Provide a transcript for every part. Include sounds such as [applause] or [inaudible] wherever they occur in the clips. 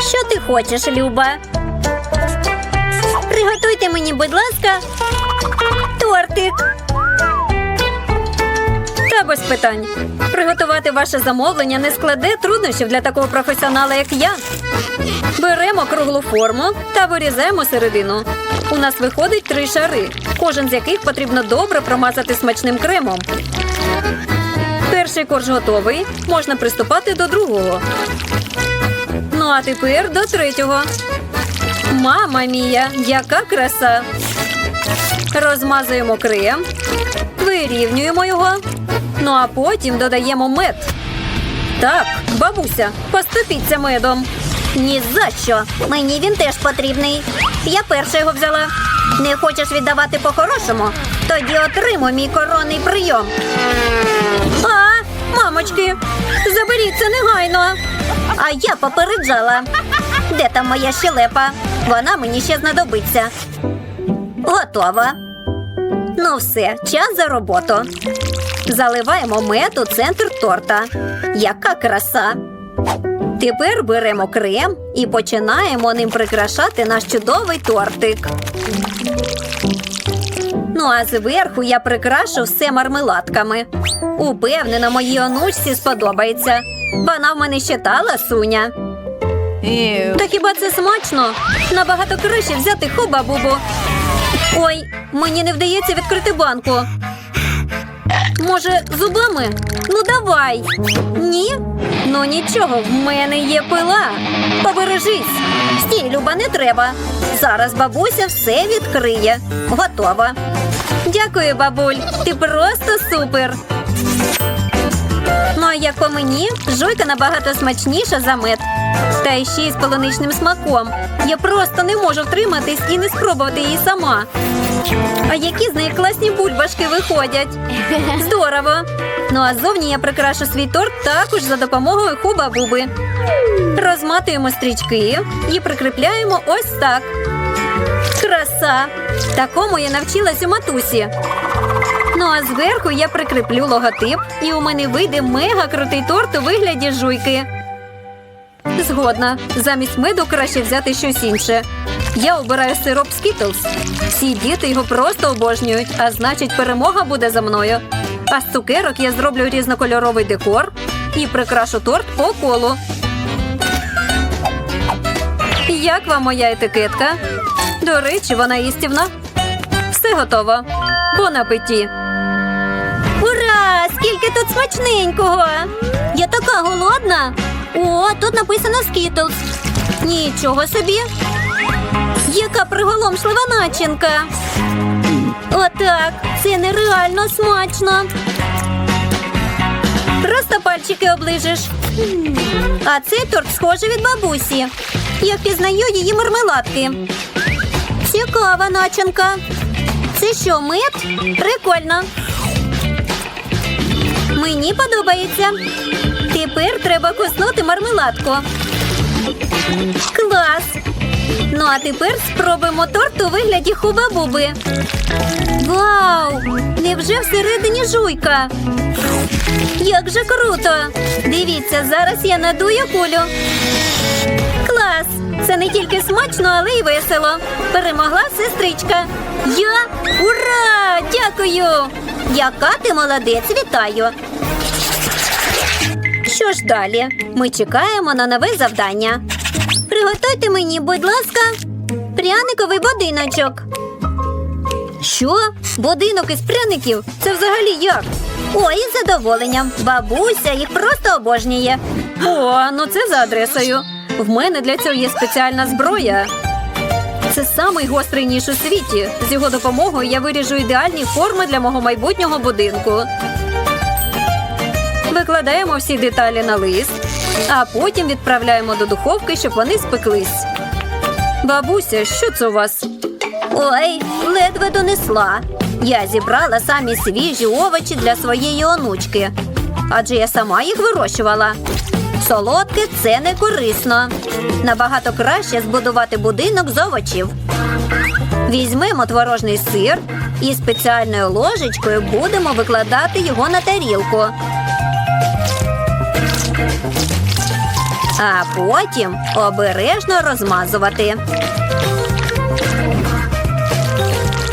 Що ти хочеш, Люба? Приготуйте мені, будь ласка, тортик. Та без питань. Приготувати ваше замовлення не складе труднощів для такого професіонала, як я. Беремо круглу форму та вирізаємо середину. У нас виходить три шари, кожен з яких потрібно добре промазати смачним кремом. Перший корж готовий. Можна приступати до другого. Ну а тепер до третього. Мама мія, яка краса! Розмазуємо крем, вирівнюємо його. Ну а потім додаємо мед. Так, бабуся, поступіться медом. Ні за що. Мені він теж потрібний. Я перша його взяла. Не хочеш віддавати по-хорошому? Тоді отримуй мій коронний прийом. А, мамочки, заберіть це негайно. А я попереджала. Де там моя щелепа? Вона мені ще знадобиться. Готова. Ну все, час за роботу. Заливаємо мед у центр торта. Яка краса! Тепер беремо крем і починаємо ним прикрашати наш чудовий тортик. Ну а зверху я прикрашу все мармеладками. Упевнена, моїй онучці сподобається. Вона в мене ще та ласуня. Та хіба це смачно? Набагато краще взяти хуба-бубу. Ой, мені не вдається відкрити банку. Може, зубами? Ну давай. Ні? Ну нічого, в мене є пила. Побережись. Стій, Люба, не треба. Зараз бабуся все відкриє. Готова. Дякую, бабуль. Ти просто супер. Ну, а як по мені, жуйка набагато смачніша за мед. Та ще й з полуничним смаком. Я просто не можу втриматись і не спробувати її сама. А які з неї класні бульбашки виходять. [laughs] Здорово! Ну а зовні я прикрашу свій торт також за допомогою хуба-буби. Розматуємо стрічки і прикріпляємо ось так. Краса! Такому я навчилась у матусі. Ну а зверху я прикріплю логотип, і у мене вийде мега крутий торт у вигляді жуйки. Згодна. Замість меду краще взяти щось інше. Я обираю сироп Skittles. Всі діти його просто обожнюють, а значить, перемога буде за мною. А з цукерок я зроблю різнокольоровий декор і прикрашу торт по колу. Як вам моя етикетка? До речі, вона їстівна. Все готово. Бон апеті. Скільки тут смачненького! Я така голодна. О, тут написано Skittles. Нічого собі. Яка приголомшлива начинка. Отак. Це нереально смачно. Просто пальчики оближеш. А цей торт схожий від бабусі. Я впізнаю її мармеладки. Цікава начинка. Це що, мед? Прикольно. Мені подобається. Тепер треба коснути мармеладку. Клас! Ну а тепер спробуємо торт у вигляді хуба-буби. Вау! Невже всередині жуйка? Як же круто! Дивіться, зараз я надую кулю. Клас! Це не тільки смачно, але й весело. Перемогла сестричка. Я ура! Дякую! Яка ти молодець, вітаю! Що ж далі? Ми чекаємо на нове завдання. Приготуйте мені, будь ласка, пряниковий будиночок. Що? Будинок із пряників? Це взагалі як? Ой, із задоволенням. Бабуся їх просто обожнює. О, ну це за адресою. В мене для цього є спеціальна зброя. Це самий гострий ніж у світі. З його допомогою я виріжу ідеальні форми для мого майбутнього будинку. Викладаємо всі деталі на лист, а потім відправляємо до духовки, щоб вони спеклись. Бабуся, що це у вас? Ой, ледве донесла. Я зібрала самі свіжі овочі для своєї онучки, адже я сама їх вирощувала. Солодке це не корисно. Набагато краще збудувати будинок з овочів. Візьмемо творожний сир і спеціальною ложечкою будемо викладати його на тарілку. А потім обережно розмазувати.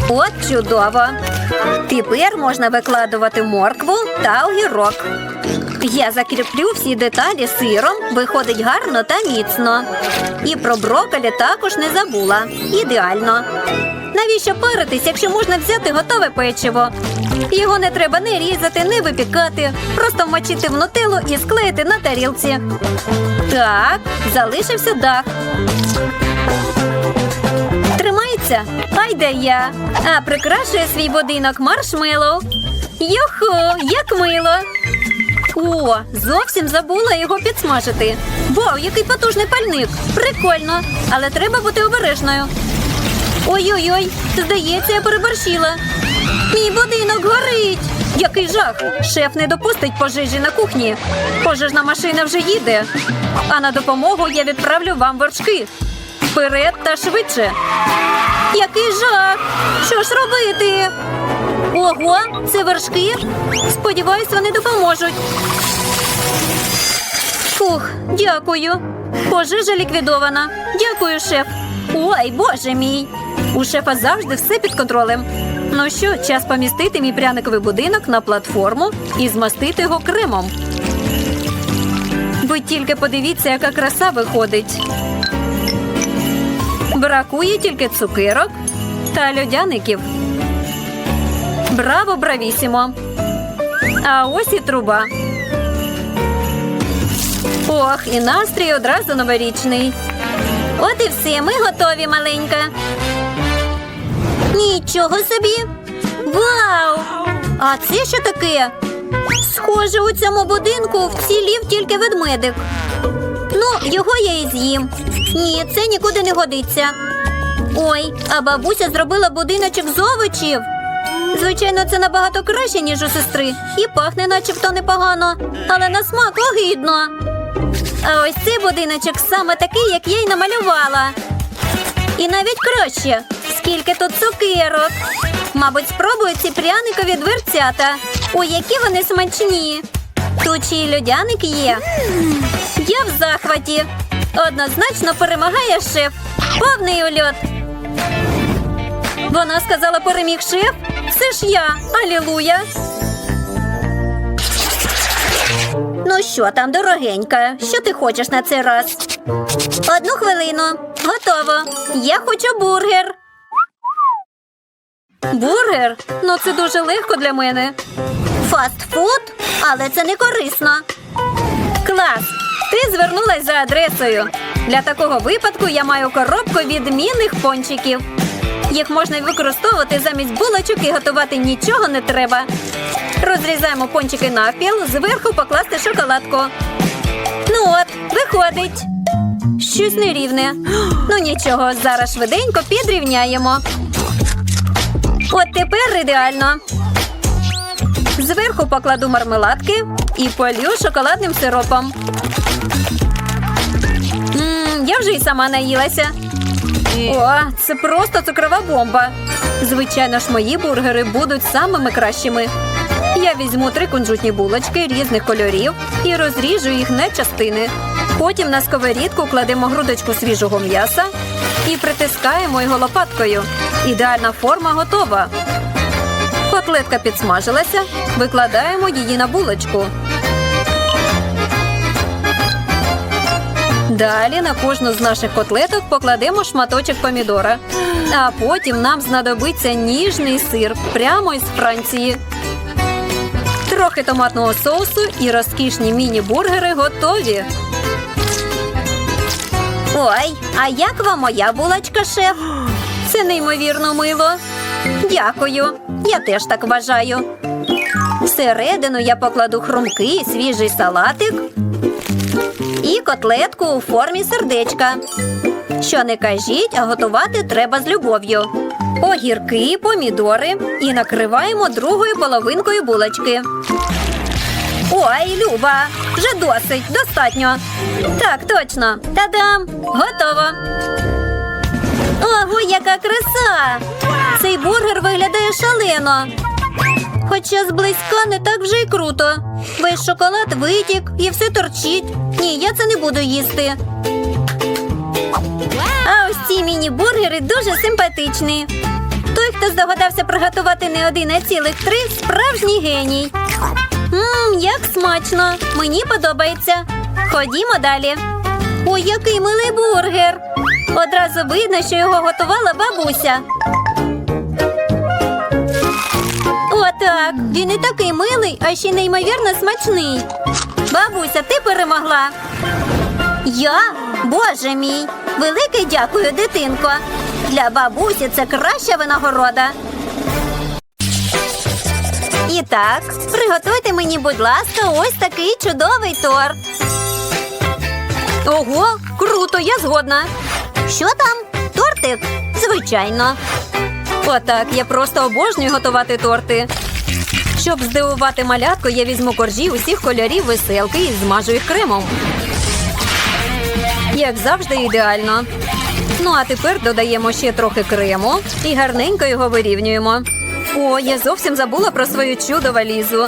От чудово. Тепер можна викладувати моркву та огірок. Я закріплю всі деталі сиром, виходить гарно та міцно. І про брокколі також не забула. Ідеально. Навіщо паритись, якщо можна взяти готове печиво? Його не треба не різати, не випікати, просто вмочити в нутеллу і склеїти на тарілці. Так, залишився дах. Тримається? Ай де я. А прикрашує свій будинок маршмеллоу. Йохо, як мило. О, зовсім забула його підсмажити. Вау, який потужний пальник! Прикольно, але треба бути обережною. Ой-ой-ой, здається, я переборщила. Мій будинок горить. Який жах! Шеф не допустить пожежі на кухні. Пожежна машина вже їде. А на допомогу я відправлю вам вершки. Вперед та швидше. Який жах! Що ж робити? Ого, це вершки. Сподіваюсь, вони допоможуть. Фух, дякую. Пожежа ліквідована. Дякую, шеф. Ой, боже мій. У шефа завжди все під контролем. Ну що, час помістити мій пряниковий будинок на платформу і змастити його кремом. Ви тільки подивіться, яка краса виходить. Бракує тільки цукерок та льодяників. Браво, бравісімо! А ось і труба. Ох, і настрій одразу новорічний. От і все, ми готові, маленька. Нічого собі. Вау! А це що таке? Схоже, у цьому будинку вцілів тільки ведмедик. Ну, його я і з'їм. Ні, це нікуди не годиться. Ой, а бабуся зробила будиночок з овочів. Звичайно, це набагато краще, ніж у сестри, і пахне начебто непогано, але на смак огидно. А ось цей будиночок саме такий, як я й намалювала. І навіть краще, скільки тут цукерок. Мабуть, спробую ці пряникові дверцята. Ой, які вони смачні. Тут ще й є. Я в захваті. Однозначно перемагає шеф. Повний ульот. Вона сказала переміг шеф. Це ж я. Алілуя. Ну що там, дорогенька? Що ти хочеш на цей раз? Одну хвилину. Готово. Я хочу бургер. Бургер? Ну це дуже легко для мене. Фастфуд? Але це не корисно. Клас! Ти звернулась за адресою. Для такого випадку я маю коробку відмінних пончиків. Їх можна використовувати замість булочок і готувати нічого не треба. Розрізаємо пончики навпіл, зверху покласти шоколадку. Ну от, виходить. Щось нерівне. Ну нічого, зараз швиденько підрівняємо. От тепер ідеально. Зверху покладу мармеладки і полю шоколадним сиропом. М, я вже й сама наїлася. О, це просто цукрова бомба. Звичайно ж, мої бургери будуть самими кращими. Я візьму три кунжутні булочки різних кольорів і розріжу їх на частини. Потім на сковорідку кладемо грудочку свіжого м'яса і притискаємо його лопаткою. Ідеальна форма готова. Котлетка підсмажилася, викладаємо її на булочку. Далі на кожну з наших котлеток покладемо шматочок помідора. А потім нам знадобиться ніжний сир прямо із Франції. Трохи томатного соусу і розкішні міні-бургери готові. Ой, а як вам моя булочка, шеф? Це неймовірно мило. Дякую. Я теж так вважаю. Всередину я покладу хрумкий свіжий салатик і котлетку у формі сердечка. Що не кажіть, а готувати треба з любов'ю. Огірки, помідори і накриваємо другою половинкою булочки. Ой, Люба, вже досить, достатньо. Так, точно. Та-дам! Готово. Ого, яка краса! Цей бургер виглядає шалено. Хоча зблизька не так вже й круто. Весь шоколад витік і все торчить. Ні, я це не буду їсти. А ось ці міні-бургери дуже симпатичні. Той, хто здогадався приготувати не один, а цілих три, справжній геній. Мм, як смачно! Мені подобається. Ходімо далі. Ой, який милий бургер! Одразу видно, що його готувала бабуся. Отак. Він і такий милий, а ще неймовірно смачний. Бабуся, ти перемогла. Я? Боже мій! Велике дякую, дитинко. Для бабусі це краща винагорода. І так, приготуйте мені, будь ласка, ось такий чудовий торт. Ого, круто, я згодна. Що там? Тортик? Звичайно. Отак, я просто обожнюю готувати торти. Щоб здивувати малятку, я візьму коржі усіх кольорів веселки і змажу їх кремом. Як завжди, ідеально. Ну а тепер додаємо ще трохи крему і гарненько його вирівнюємо. О, я зовсім забула про свою чудо валізу.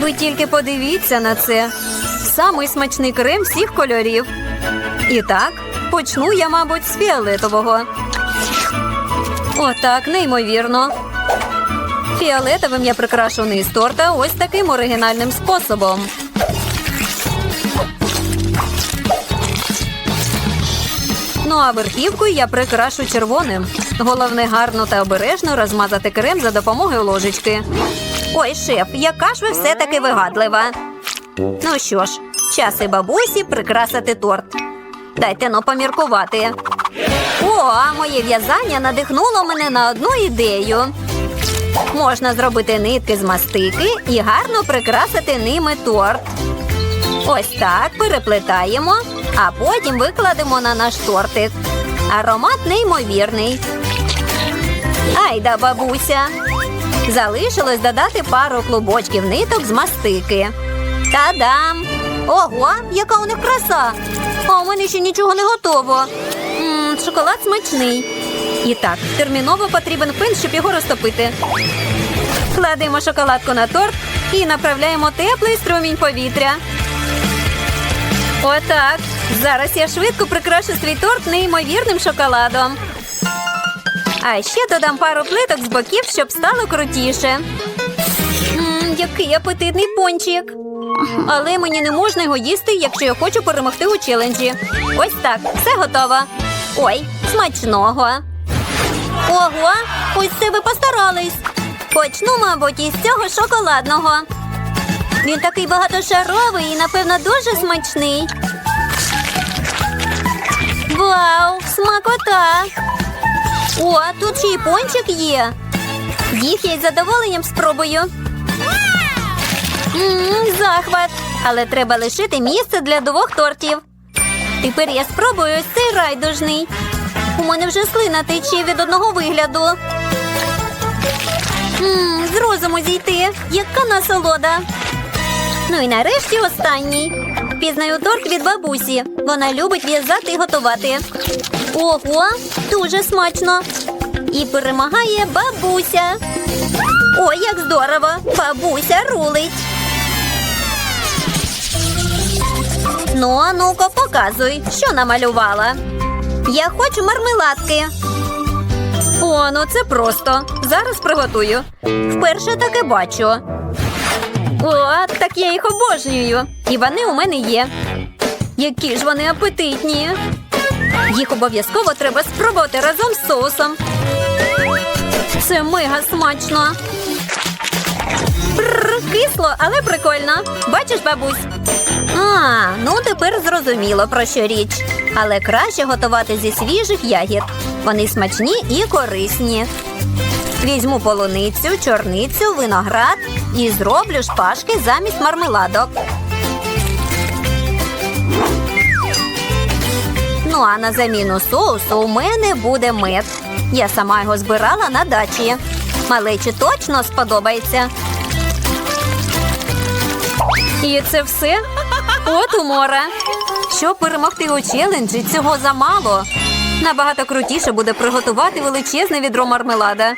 Ви тільки подивіться на це. Самий смачний крем всіх кольорів. І так, почну я, мабуть, з фіолетового. Отак, неймовірно. Фіолетовим я прикрашу низ торта ось таким оригінальним способом. Ну а верхівку я прикрашу червоним. Головне гарно та обережно розмазати крем за допомогою ложечки. Ой, шеф, яка ж ви все-таки вигадлива. Ну що ж, час і бабусі прикрасити торт. Дайте но поміркувати. О, а моє в'язання надихнуло мене на одну ідею. Можна зробити нитки з мастики і гарно прикрасити ними торт. Ось так переплетаємо, а потім викладемо на наш тортик. Аромат неймовірний. Айда, бабуся. Залишилось додати пару клубочків ниток з мастики. Та-дам! Ого, яка у них краса! А у мене ще нічого не готово. М, шоколад смачний. І так, терміново потрібен пин, щоб його розтопити. Кладемо шоколадку на торт і направляємо теплий струмінь повітря. Отак. Зараз я швидко прикрашу свій торт неймовірним шоколадом. А ще додам пару плиток з боків, щоб стало крутіше. М, який апетитний пончик. Але мені не можна його їсти, якщо я хочу перемогти у челенджі. Ось так, все готово. Ой, смачного. Ого, ось це ви постарались. Почну, мабуть, із цього шоколадного. Він такий багатошаровий і, напевно, дуже смачний. Вау, смакота! О, тут ще й пончик є. Їх я із задоволенням спробую. Ммм, захват. Але треба лишити місце для двох тортів. Тепер я спробую цей райдужний. У мене вже слина тече від одного вигляду. Ммм, з розуму зійти. Яка насолода. Ну і нарешті останній. Пізнаю торт від бабусі. Вона любить в'язати і готувати. Ого, дуже смачно. І перемагає бабуся. Ой, як здорово! Бабуся рулить. Ну, а ну-ка, показуй, що намалювала. Я хочу мармеладки. О, ну це просто. Зараз приготую. Вперше таке бачу. О, так я їх обожнюю. І вони у мене є. Які ж вони апетитні. Їх обов'язково треба спробувати разом з соусом. Це мега смачно. Бррр, кисло, але прикольно. Бачиш, бабусь? А, ну тепер зрозуміло про що річ. Але краще готувати зі свіжих ягід. Вони смачні і корисні. Візьму полуницю, чорницю, виноград і зроблю шпажки замість мармеладок. Ну а на заміну соусу у мене буде мед. Я сама його збирала на дачі. Малечі точно сподобається. І це все? От умора. Щоб перемогти у челенджі, цього замало. Набагато крутіше буде приготувати величезне відро мармелада.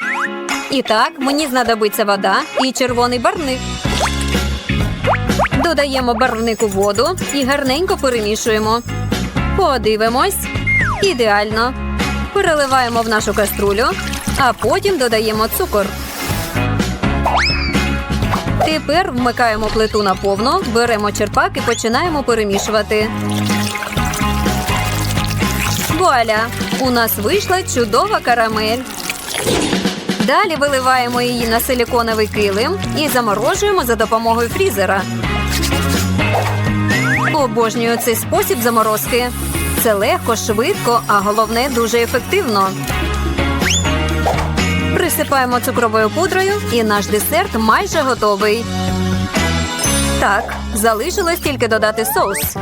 І так, мені знадобиться вода і червоний барник. Додаємо барвник у воду і гарненько перемішуємо. Подивимось. Ідеально. Переливаємо в нашу каструлю, а потім додаємо цукор. Тепер вмикаємо плиту на повну, беремо черпак і починаємо перемішувати. Вуаля! У нас вийшла чудова карамель. Далі виливаємо її на силіконовий килим і заморожуємо за допомогою фрізера. Обожнюю цей спосіб заморозки. Це легко, швидко, а головне дуже ефективно. Присипаємо цукровою пудрою, і наш десерт майже готовий. Так, залишилось тільки додати соус.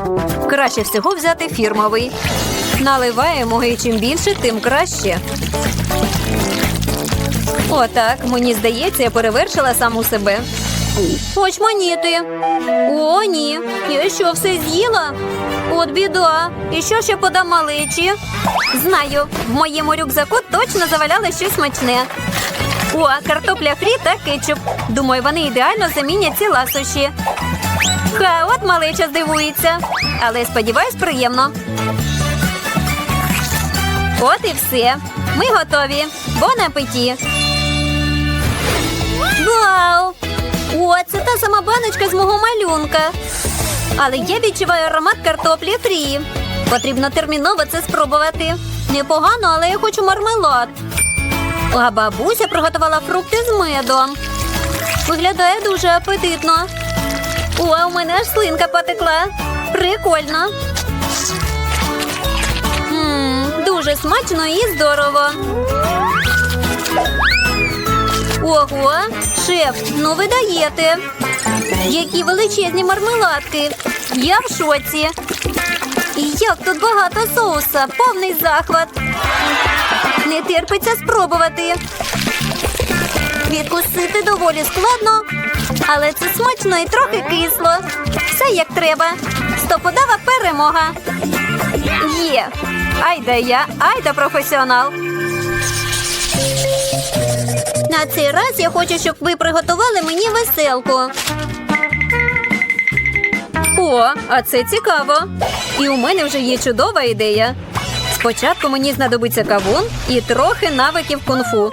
Краще всього взяти фірмовий. Наливаємо і чим більше, тим краще. Отак, мені здається, я перевершила саму себе. Очманіти. О, ні. Я що, все з'їла? От біда. І що ще подам малечі? Знаю, в моєму рюкзаку точно заваляли щось смачне. О, картопля фрі та кетчуп. Думаю, вони ідеально замінять ці ласощі. Ха, от малеча здивується. Але сподіваюсь, приємно. От і все. Ми готові. Бон апеті. Вау! О, це та сама баночка з мого малюнка. Але я відчуваю аромат картоплі фрі. Потрібно терміново це спробувати. Непогано, але я хочу мармелад. А бабуся приготувала фрукти з медом. Виглядає дуже апетитно. О, у мене аж слинка потекла. Прикольно. Ммм, дуже смачно і здорово. Ого, шеф, ну ви даєте. Які величезні мармеладки. Я в шоці. І як тут багато соуса, повний захват. Не терпиться спробувати. Відкусити доволі складно, але це смачно і трохи кисло. Все як треба. Стопудова перемога. Є. Айда я, айда професіонал. На цей раз я хочу, щоб ви приготували мені веселку. О, а це цікаво. І у мене вже є чудова ідея. Спочатку мені знадобиться кавун і трохи навиків кунг-фу.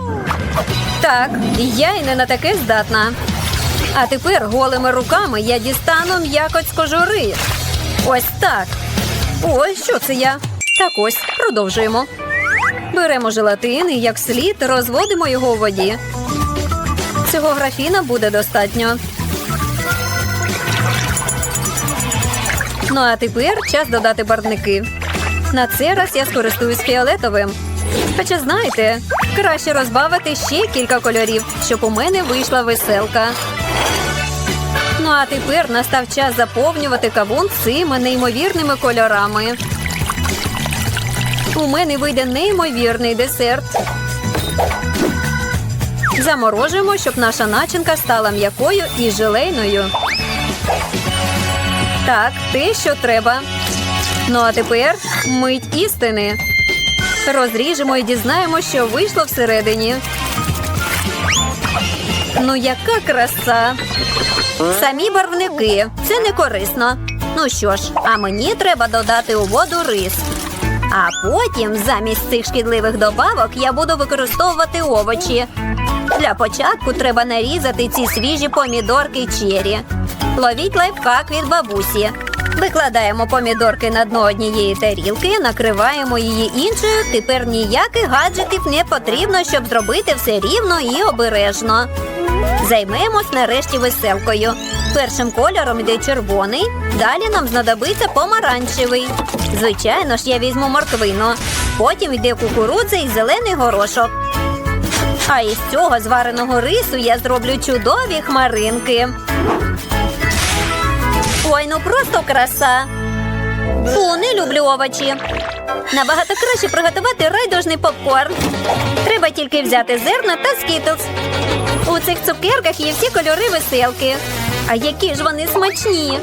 Так, я й не на таке здатна. А тепер голими руками я дістану м'якоть з кожури. Ось так. Ось що це я. Так ось, продовжуємо. Беремо желатин і як слід розводимо його у воді. Цього графіна буде достатньо. Ну а тепер час додати барвники. На цей раз я скористуюсь фіолетовим. Хоча знаєте, краще розбавити ще кілька кольорів, щоб у мене вийшла веселка. Ну а тепер настав час заповнювати кавун цими неймовірними кольорами. У мене вийде неймовірний десерт. Заморожуємо, щоб наша начинка стала м'якою і желейною. Так, те, що треба. Ну а тепер мить істини. Розріжемо і дізнаємося, що вийшло всередині. Ну, яка краса! Самі барвники. Це не корисно. Ну що ж, а мені треба додати у воду рис. А потім замість цих шкідливих добавок я буду використовувати овочі. Для початку треба нарізати ці свіжі помідорки чері. Ловіть лайфхак від бабусі. Викладаємо помідорки на дно однієї тарілки, накриваємо її іншою. Тепер ніяких гаджетів не потрібно, щоб зробити все рівно і обережно. Займемось нарешті веселкою. Першим кольором йде червоний, далі нам знадобиться помаранчевий. Звичайно ж, я візьму морквину. Потім йде кукурудза і зелений горошок. А із цього звареного рису я зроблю чудові хмаринки. Ой, ну просто краса. Фу, не люблю овочі. Набагато краще приготувати райдужний попкорн. Треба тільки взяти зерна та скітлз. У цих цукерках є всі кольори веселки. А які ж вони смачні.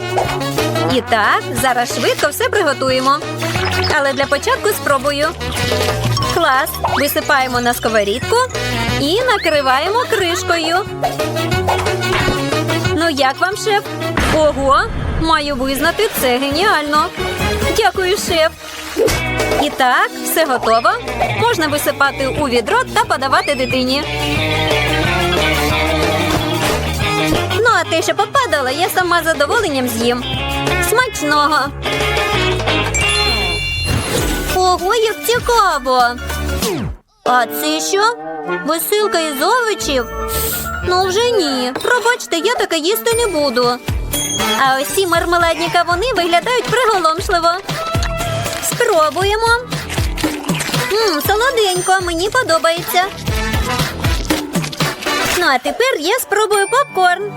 І так, зараз швидко все приготуємо. Але для початку спробую. Клас. Висипаємо на сковорідку і накриваємо кришкою. Ну як вам, шеф? Ого, маю визнати, це геніально. Дякую, шеф. І так, все готово. Можна висипати у відро та подавати дитині. А те, що попадало, я сама задоволенням з'їм. Смачного. Ого, як цікаво. А це що? Висилка із овочів? Ну вже ні. Пробачте, я таке їсти не буду. А ось ці мармеладні кавуни виглядають приголомшливо. Спробуємо. Мм, солоденько, мені подобається. Ну, а тепер я спробую попкорн.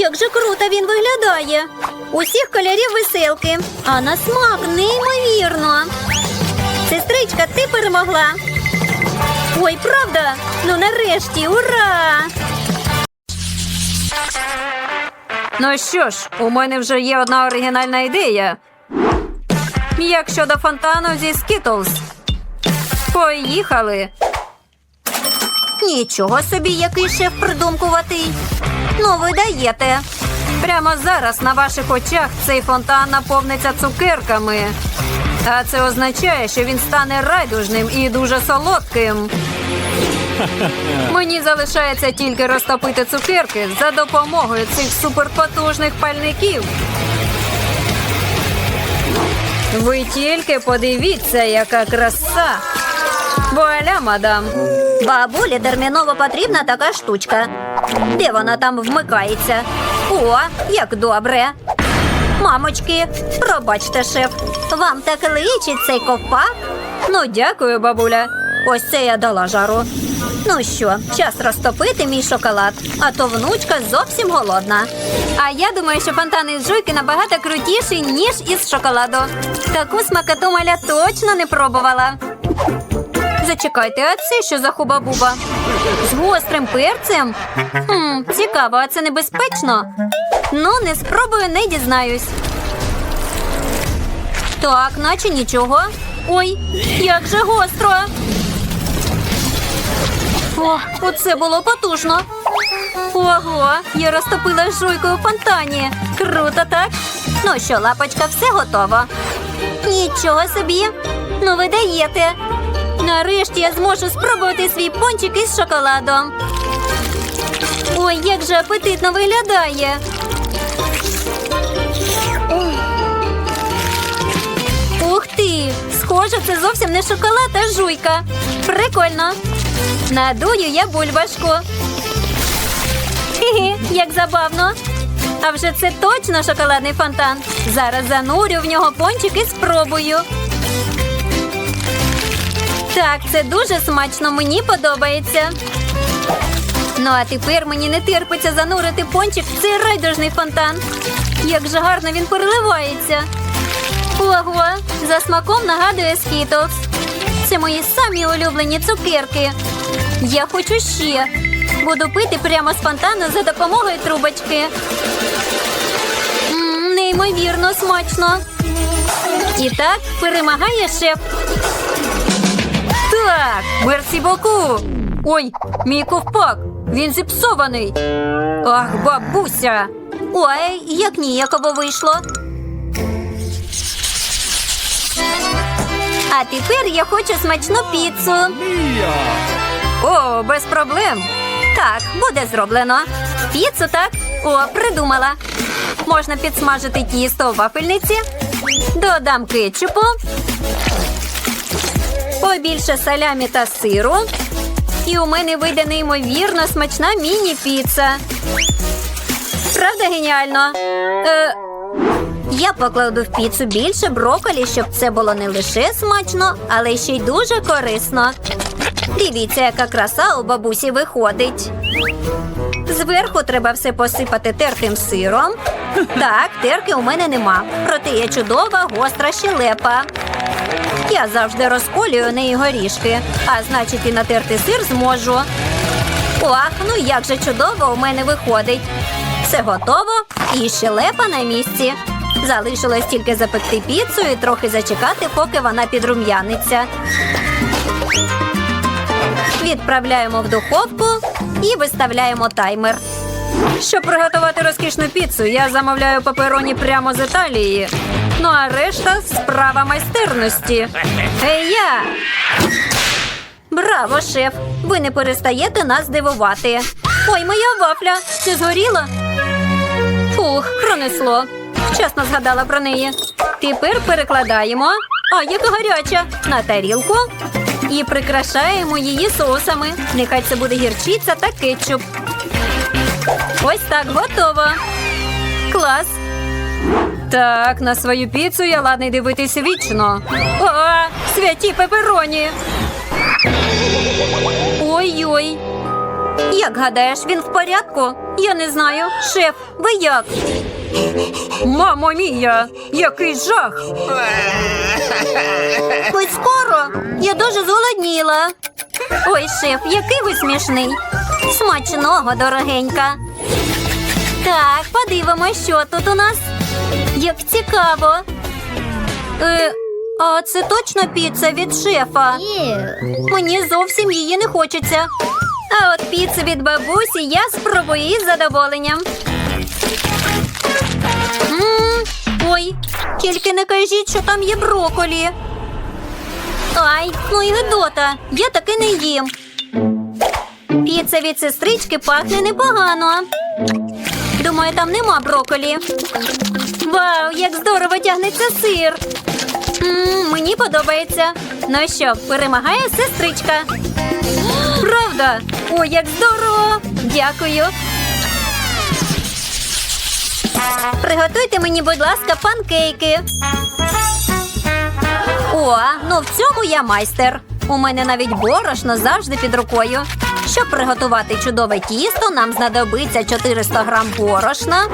Як же круто він виглядає. Усіх кольорів веселки. А на смак неймовірно. Сестричка, ти перемогла. Ой, правда? Ну нарешті, ура! Ну що ж, у мене вже є одна оригінальна ідея. Як щодо фонтану зі Skittles? Поїхали. Нічого собі, який шеф придумкуватий. Ну, ви даєте. Прямо зараз на ваших очах цей фонтан наповниться цукерками. А це означає, що він стане райдужним і дуже солодким. Мені залишається тільки розтопити цукерки за допомогою цих суперпотужних пальників. Ви тільки подивіться, яка краса. Вуаля, мадам. Бабулі терміново потрібна така штучка. Де вона там вмикається? О, як добре. Мамочки, пробачте, шеф. Вам так личить цей ковпак? Ну, дякую, бабуля. Ось це я дала жару. Ну що, час розтопити мій шоколад, а то внучка зовсім голодна. А я думаю, що фонтан із жуйки набагато крутіший, ніж із шоколаду. Таку смакоту маля точно не пробувала. Зачекайте, а це що за хуба-буба? З гострим перцем? Хм, цікаво, а це небезпечно? Ну, не спробую, не дізнаюсь. Так, наче нічого. Ой, як же гостро. О, оце було потужно. Ого, я розтопила жуйку у фонтані. Круто, так? Ну що, лапочка, все готово. Нічого собі. Ну, ви даєте. Нарешті я зможу спробувати свій пончик із шоколадом. Ой, як же апетитно виглядає. Ух ти! Схоже, це зовсім не шоколад, а жуйка. Прикольно. Надую я бульбашку. Хі-хі, як забавно. А вже це точно шоколадний фонтан. Зараз занурю в нього пончик і спробую. Так, це дуже смачно, мені подобається. Ну, а тепер мені не терпиться занурити пончик в цей райдужний фонтан. Як же гарно він переливається. Ого, за смаком нагадує Skittles. Це мої самі улюблені цукерки. Я хочу ще. Буду пити прямо з фонтану за допомогою трубочки. М, неймовірно смачно. І так перемагає шеф. Так, мерсі боку. Ой, мій ковпак. Він зіпсований. Ах, бабуся. Ой, як ніяково вийшло. А тепер я хочу смачну піцу. О, без проблем. Так, буде зроблено. Піцу так. О, придумала. Можна підсмажити тісто у вафельниці. Додам кетчупу. Побільше салямі та сиру. І у мене вийде неймовірно смачна міні-піца. Правда геніально? Е, я покладу в піцу більше броколі, щоб це було не лише смачно, але ще й дуже корисно. Дивіться, яка краса у бабусі виходить. Зверху треба все посипати тертим сиром. Так, терки у мене нема. Проте є чудова гостра щелепа. Я завжди розколюю неї горішки, а значить і натерти сир зможу. Ох, ну як же чудово у мене виходить. Все готово і щелепа на місці. Залишилось тільки запекти піцу і трохи зачекати, поки вона підрум'яниться. Відправляємо в духовку і виставляємо таймер. Щоб приготувати розкішну піцу, я замовляю папероні прямо з Італії. Ну а решта справа майстерності. [laughs] Ей я! Браво, шеф! Ви не перестаєте нас дивувати. Ой, моя вафля! Ти згоріла? Фух, пронесло. Вчасно згадала про неї. Тепер перекладаємо. А, яка гаряча! На тарілку. І прикрашаємо її соусами. Нехай це буде гірчиця та кетчуп. Ось так готово. Клас. Так, на свою піцу я ладний дивитись вічно. О, святі пепероні. Ой-ой. Як гадаєш, він в порядку? Я не знаю. Шеф, ви як? Мамо мія, який жах! Ви скоро? Я дуже зголодніла. Ой, шеф, який ви смішний. Смачного, дорогенька. Так, подивимось, що тут у нас. Як цікаво. Е, а це точно піца від шефа? Мені зовсім її не хочеться. А от піцу від бабусі я спробую із задоволенням. м ой, тільки не кажіть, що там є броколі. Ай, ну і гидота, я таки не їм. Піца від сестрички пахне непогано. Думаю, там нема броколі. Вау, як здорово тягнеться сир. м мені подобається. Ну що, перемагає сестричка. Правда? Ой, як здорово! Дякую. Приготуйте мені, будь ласка, панкейки. О, ну в цьому я майстер. У мене навіть борошно завжди під рукою. Щоб приготувати чудове тісто, нам знадобиться 400 грам борошна,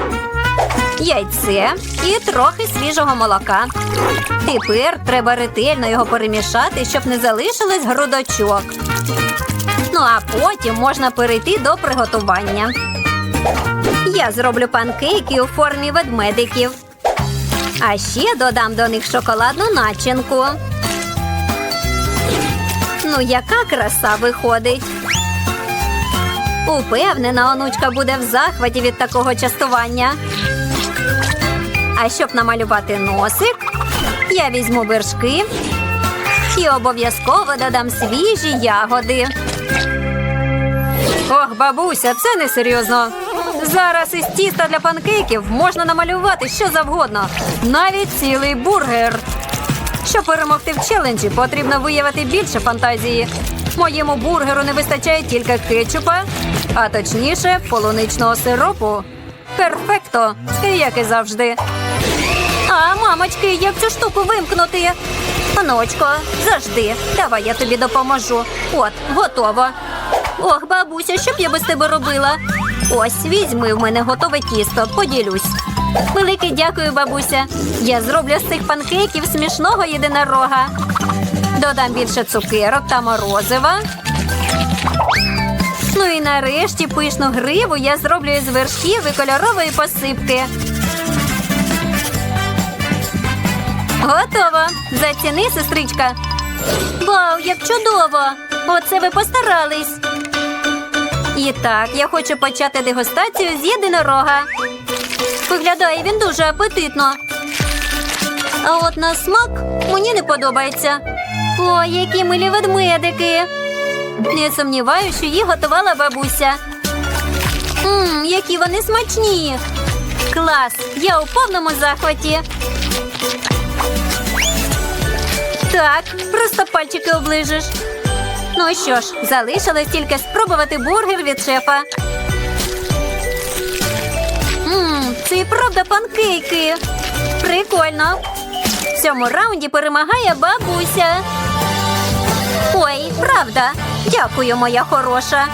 яйце і трохи свіжого молока. Тепер треба ретельно його перемішати, щоб не залишилось грудочок. Ну а потім можна перейти до приготування. Я зроблю панкейки у формі ведмедиків. А ще додам до них шоколадну начинку. Ну, яка краса виходить. Упевнена, онучка буде в захваті від такого частування. А щоб намалювати носик, я візьму вершки і обов'язково додам свіжі ягоди. Ох, бабуся, це не серйозно. Зараз із тіста для панкейків можна намалювати що завгодно, навіть цілий бургер. Щоб перемогти в челенджі, потрібно виявити більше фантазії. Моєму бургеру не вистачає тільки кетчупа, а точніше, полуничного сиропу. Перфекто, як і завжди. А, мамочки, як цю штуку вимкнути? Оночко, завжди. Давай я тобі допоможу. От, готово. Ох, бабуся, що б я без тебе робила? Ось, візьми в мене готове тісто, поділюсь. Велике дякую, бабуся. Я зроблю з цих панкейків смішного єдинорога. Додам більше цукерок та морозива. Ну і нарешті пишну гриву я зроблю із вершків і кольорової посипки. Готово. Заціни, сестричка. Вау, як чудово! Оце ви постарались. І так, я хочу почати дегустацію з єдинорога. Виглядає він дуже апетитно. А от на смак мені не подобається. Ой, які милі ведмедики. Не сумніваюся, що їх готувала бабуся. Ммм, які вони смачні. Клас! Я у повному захваті. Так, просто пальчики оближиш. Ну що ж, залишилось тільки спробувати бургер від шефа. Ммм, це і правда панкейки. Прикольно. В цьому раунді перемагає бабуся. Ой, правда. Дякую, моя хороша.